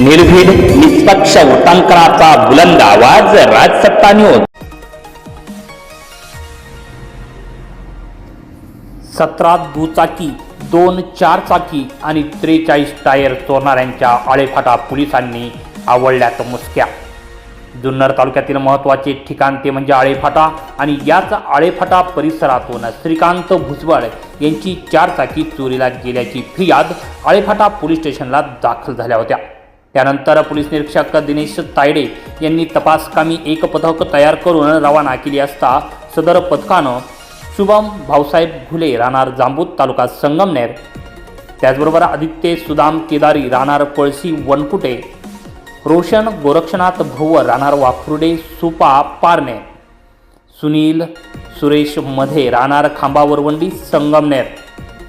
निर्भीड निष्पक्ष वृत्तांकनाचा बुलंद आवाज राजसत्ता न्यूज सतरा दुचाकी दोन चार चाकी आणि त्रेचाळीस टायर चोरणाऱ्यांच्या आळेफाटा पोलिसांनी आवडल्यात मुसक्या. जुन्नर तालुक्यातील महत्त्वाचे ठिकाण ते म्हणजे आळेफाटा आणि याच आळेफाटा परिसरातून श्रीकांत भुजबळ यांची चार चाकी चोरीला गेल्याची फिर्याद आळेफाटा पोलीस स्टेशनला दाखल झाल्या होत्या. त्यानंतर पोलीस निरीक्षक दिनेश तायडे यांनी तपासकामी एक पथक तयार करून रवाना केली असता सदर पथकानं शुभम भाऊसाहेब घुले राहणार जांबूत तालुका संगमनेर त्याचबरोबर आदित्य सुदाम केदारी राहणार पळशी वनकुटे रोशन गोरक्षनाथ भोवर राहणार वाखुर्डे सुपा पारणे सुनील सुरेशमध्ये राहणार खांबावरवंडी संगमनेर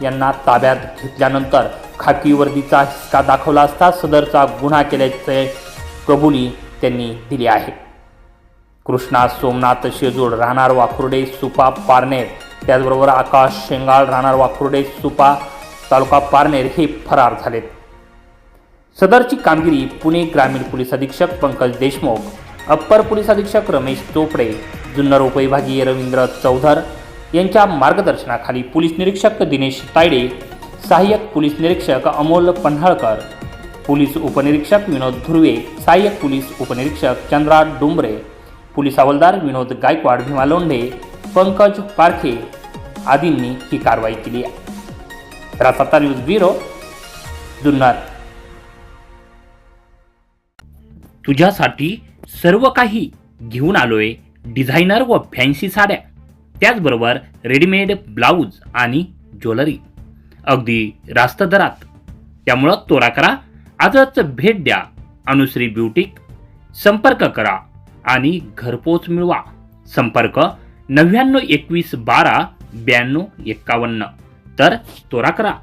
यांना ताब्यात घेतल्यानंतर खाकी वर्दीचा हिसका दाखवला असता सदरचा गुन्हा केल्याचे कबुली त्यांनी दिली आहे. कृष्णा सोमनाथ शेजूळ राहणार वाखुर्डे सुपा पारनेर त्याचबरोबर आकाश शेंगाळ राहणार वाखुर्डे सुपा तालुका पारनेर हे फरार झालेत. सदरची कामगिरी पुणे ग्रामीण पोलीस अधीक्षक पंकज देशमुख अप्पर पोलीस अधीक्षक रमेश चोपडे जुन्नर उपविभागीय रवींद्र चौधर यांच्या मार्गदर्शनाखाली पोलीस निरीक्षक दिनेश तायडे सहाय्यक पोलीस निरीक्षक अमोल पन्हाळकर पोलीस उपनिरीक्षक विनोद धुर्वे सहाय्यक पोलीस उपनिरीक्षक चंद्रा डोंबरे पोलीस हवालदार विनोद गायकवाड भीमा लोंढे पंकज पारखे आदींनी ही कारवाई केली आहे. रासत्ता न्यूज ब्युरो जुन्नर. तुझ्यासाठी सर्व काही घेऊन आलोय डिझायनर व फॅन्सी साड्या. त्याचबरोबर रेडीमेड ब्लाऊज आणि ज्वेलरी. अगदी रास्त दरात. त्यामुळं तोरा करा आजच भेट द्या. अनुश्री ब्युटीक संपर्क करा आणि घरपोच मिळवा. संपर्क नव्याण्णव एकवीस बारा ब्याण्णव एक्कावन्न तर तोरा करा.